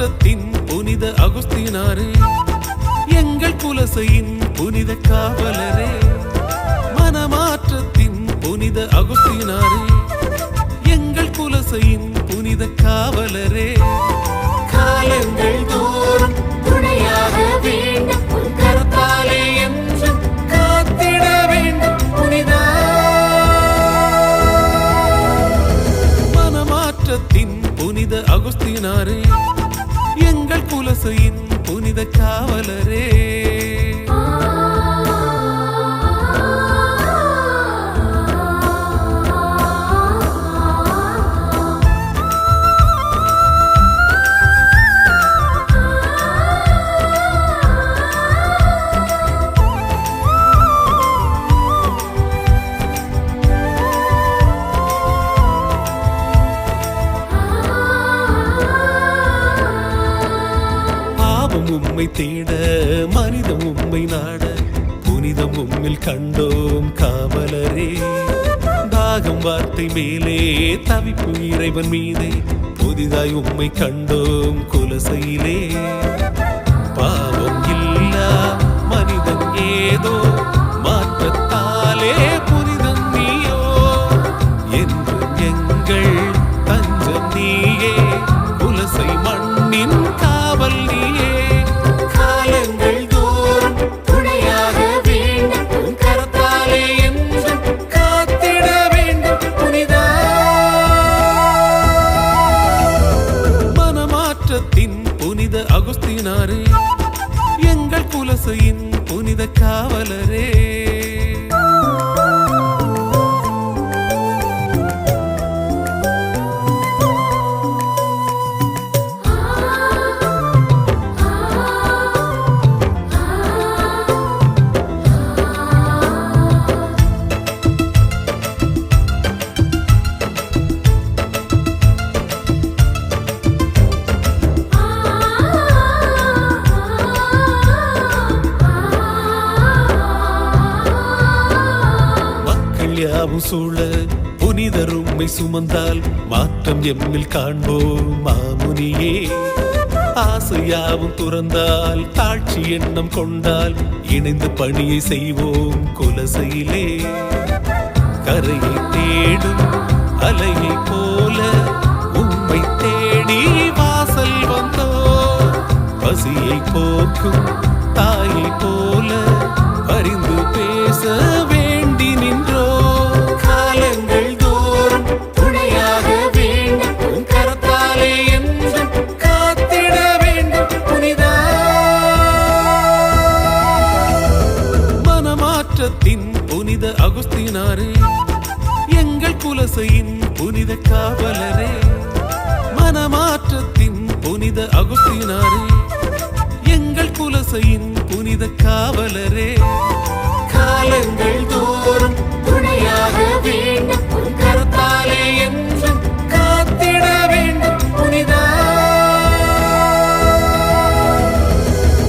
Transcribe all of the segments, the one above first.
மாற்றத்தின் புனித அகுஸ்தினாரே எங்கள் குலசையின் புனித காவலரே. இயேசுயின் புனித காவலரே. பாவம் உம்மை தேட மனிதம் உம்மை நாட புனிதம் உம்மில் கண்டோம் காவலரே. தாகம் வார்த்தை மேலே தவிப்பு இறைவன் மீதே புதிதாய் உம்மை கண்டோம் குலசையிலே. எங்கள் புனித காவலரே. யாவும் சூழ புனிதர் உம்மை சுமந்தால் மாற்றம் எம்மில் காண்போம் மாமுனியே. ஆசையாவும் துறந்தால் தாழ்ச்சி எண்ணம் கொண்டால் இணைந்து பணியை செய்வோம் குலசையிலே. கரையை தேடும் அலையை போல உம்மை தேடி வாசல் வந்தோ. பசியை போக்கும் தாயை போல அறிந்து பேசவே மனமாற்றத்தின் புனித அகுஸ்தினாரே எங்கள் குலசையின் புனித காவலரே மனமாற்றத்தின் புனித அகுஸ்தினாரே எங்கள் குலசையின் புனித காவலரே. காலங்கள் தோறும் துணையாக வேண்டும் உன் என்றும் காத்திட வேண்டும் புனிதா.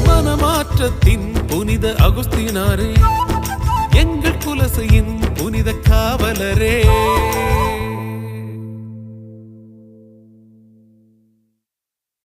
மனமாற்றத்தின் புனித அகுஸ்தினாரே துளசியின் புனித காவலரே.